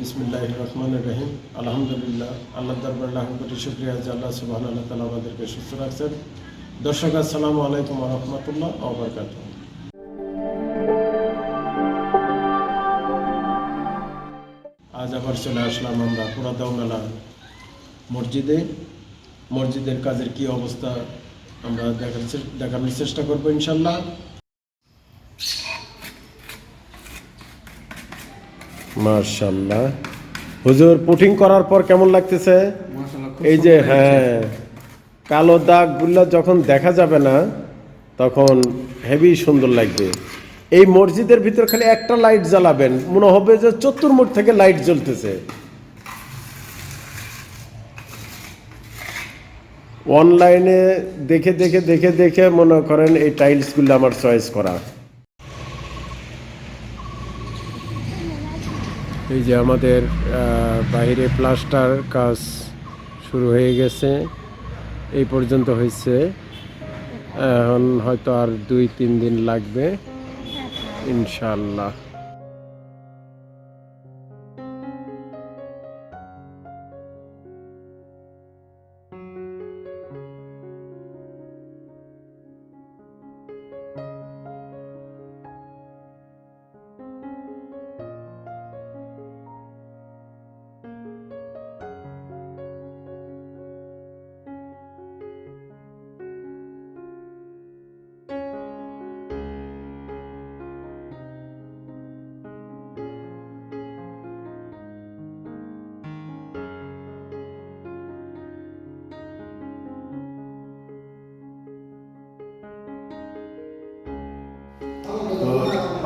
বিসমিল্লাহ রহমান রহিম। আলহামদুলিল্লাহ আল্লাহ শুক্রিয়া যে আল্লাহ সুবাহ আল্লাহ তালা আমাদেরকে সুস্থ রাখছেন। দর্শক, আসসালামু আলাইকুম রহমতুল্লাহ আজ আবার চলে আসলাম আমরা মসজিদে। মসজিদের কাজের কি অবস্থা আমরা দেখার দেখানোর চেষ্টা করব ইনশাল্লাহ। মার্শাল্লাহ হুজুর পুটিং করার পর কেমন লাগতেছে? এই যে হ্যাঁ কালো দাগগুলো যখন দেখা যাবে না তখন হেভি সুন্দর লাগবে। এই মসজিদের ভিতর খালি একটা লাইট জ্বালাবেন মনে হবে যে চতুর্মুখ থেকে লাইট জ্বলতেছে। অনলাইনে দেখে দেখে দেখে দেখে মনে করেন এই টাইলসগুলো আমার চয়েস করা। এই যে আমাদের বাইরে প্লাস্টার কাজ শুরু হয়ে গেছে। এই পর্যন্ত হয়েছে। এখন হয়তো আর দুই, তিন দিন লাগবে। ইনশাল্লাহ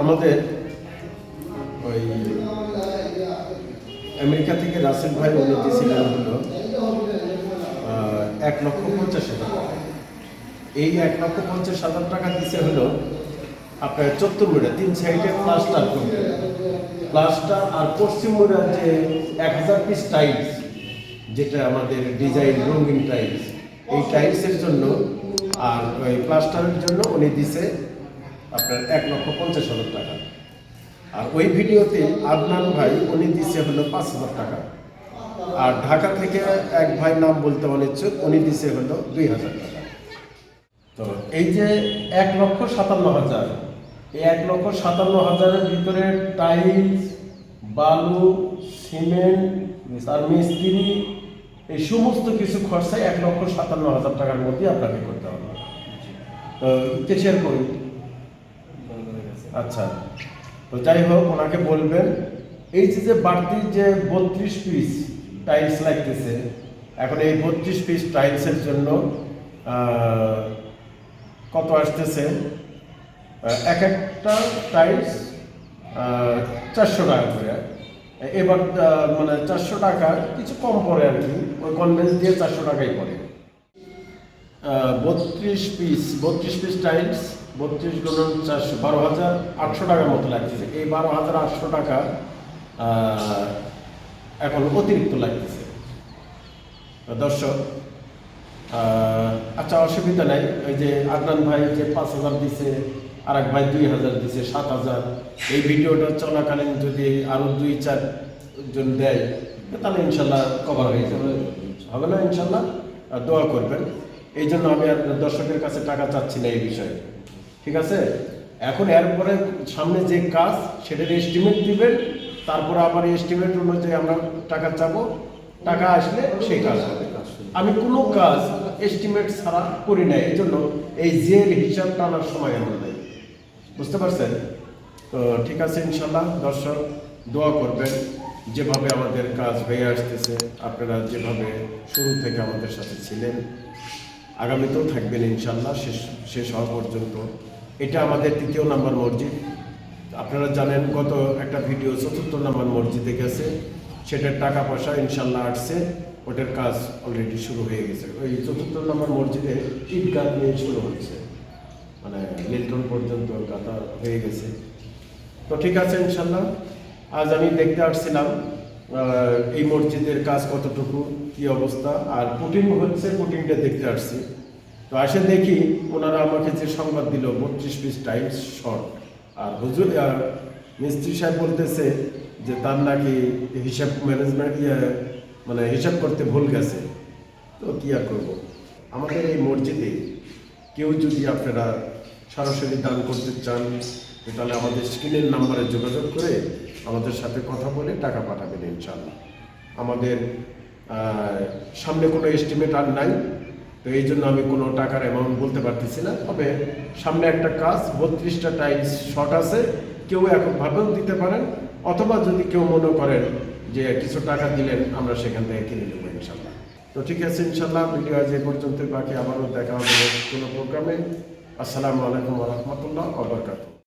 আমাদের ওই আমেরিকা থেকে রাসেল ভাই উনি দিয়েছিলেন হলো এক লক্ষ পঞ্চাশ হাজার টাকা। এই এক লক্ষ পঞ্চাশ হাজার টাকা দিছে হলো আপনার চত্বর মুড়া, তিন সাইডে প্লাস্টার করবে প্লাস্টার আর পশ্চিম মুড়ার যে এক হাজার পিস টাইলস যেটা আমাদের ডিজাইন রঙিন টাইলস এই টাইলসের জন্য আর ওই প্লাস্টারের জন্য উনি দিছে আপনার এক লক্ষ পঞ্চাশ হাজার টাকা। আর ওই ভিডিওতে আদনান ভাই, উনি দিছে হলো পাঁচ হাজার টাকা। আর ঢাকা থেকে এক ভাই নাম বলতে অনিচ্ছুক উনি দিছে হলো দুই হাজার টাকা। তো এই যে এক লক্ষ সাতান্ন হাজার, এই এক লক্ষ সাতান্ন হাজারের ভিতরে টাইলস, বালু, সিমেন্ট আর মিস্ত্রি, এই সমস্ত কিছু খরচায় এক লক্ষ সাতান্ন হাজার টাকার মধ্যে আপনাকে করতে হবে। তো কেসের করি আচ্ছা তো যাই হোক, ওনাকে বলবেন। এই যে বাড়তি যে বত্রিশ পিস টাইলস লাগতেছে, এখন এই বত্রিশ পিস টাইলসের জন্য কত আসতেছে? এক একটা টাইলস চারশো টাকা করে। এবার মানে চারশো টাকা, কিছু কম পড়ে আর কি। ওই কনভেন্স দিয়ে চারশো টাকাই পড়ে। বত্রিশ পিস বত্রিশ পিস টাইলস বত্রিশ গুণন চারশো, বারো হাজার আটশো টাকার মতো লাগতেছে। এই বারো হাজার আটশো টাকা এখন অতিরিক্ত লাগতেছে। দর্শক আচ্ছা অসুবিধা নাই। ওই যে আদনান ভাই যে পাঁচ হাজার দিছে আর এক ভাই দুই হাজার দিছে, সাত হাজার। এই ভিডিওটা চলাকালীন যদি আরও দুই, চার জন দেয়, তাহলে ইনশাল্লাহ কভার হয়ে যাবে। হবে না ইনশাল্লাহ? দোয়া করবেন। এই জন্য আমি আর দর্শকের কাছে টাকা চাচ্ছি না এই বিষয়ে। ঠিক আছে? এখন এরপরে সামনে যে কাজ, সেটার এস্টিমেট দিবেন, তারপর আবার এস্টিমেট অনুযায়ী আমরা টাকা চাবো। টাকা আসলে সেই কাজ হবে। আমি কোনো কাজ এস্টিমেট ছাড়া করি না এই জন্য এই জেল হিসাব টানার সময় আমার নেই। বুঝতে পারছেন? তো ঠিক আছে ইনশাল্লাহ দর্শক, দোয়া করবেন। যেভাবে আমাদের কাজ হয়ে আসতেছে, আপনারা যেভাবে শুরু থেকে আমাদের সাথে ছিলেন আগামীতেও থাকবেন ইনশাল্লাহ, শেষ শেষ হওয়া পর্যন্ত। এটা আমাদের তৃতীয় নাম্বার মসজিদ। আপনারা জানেন গত একটা ভিডিও চতুর্থ নাম্বার মসজিদে গেছে। সেটার টাকা পয়সা ইনশাল্লাহ আসছে। ওটার কাজ অলরেডি শুরু হয়ে গেছে। ওই চতুর্থ নাম্বার মসজিদে গাছ নিয়ে শুরু হচ্ছে। মানে লিল্টন পর্যন্ত গাঁথা হয়ে গেছে। তো ঠিক আছে ইনশাল্লাহ। আজ আমি দেখতে আসছিলাম। এই মসজিদের কাজ কতটুকু, কি অবস্থা? আর পুটিং হচ্ছে পুটিংটা দেখতে আসছি। তো আসে দেখি ওনারা আমাকে যে সংবাদ দিল, বত্রিশ পিস টাইমস শর্ট। আর হুজুর, আর মিস্ত্রি সাহেব বলতেছে যে তার নাকি হিসাব ম্যানেজমেন্ট ইয়ে মানে হিসাব করতে ভুল গেছে। তো কি আর করব? আমাদের এই মসজিদে কেউ যদি আপনারা সরাসরি দান করতে চান, তাহলে আমাদের স্ক্রিনের নাম্বারে যোগাযোগ করে আমাদের সাথে কথা বলে টাকা পাঠাবেন ইনশাল্লাহ আমাদের সামনে কোনো এস্টিমেট আর নাই, তো এই জন্য আমি কোনো টাকার অ্যামাউন্ট বলতে পারতেছি না। তবে সামনে একটা কাজ, বত্রিশটা টাইলস শর্ট আছে, কেউ এককভাবেও দিতে পারেন, অথবা যদি কেউ মনে করেন যে কিছু টাকা দিলেন, আমরা সেখান থেকে কিনে নেব ইনশাল্লাহ তো ঠিক আছে ইনশাল্লাহ ভিডিও আজ এ পর্যন্ত বাকি আবারও দেখা হবে কোনো প্রোগ্রামে আসসালামু আলাইকুম রহমতুল্লাহ আবরকাত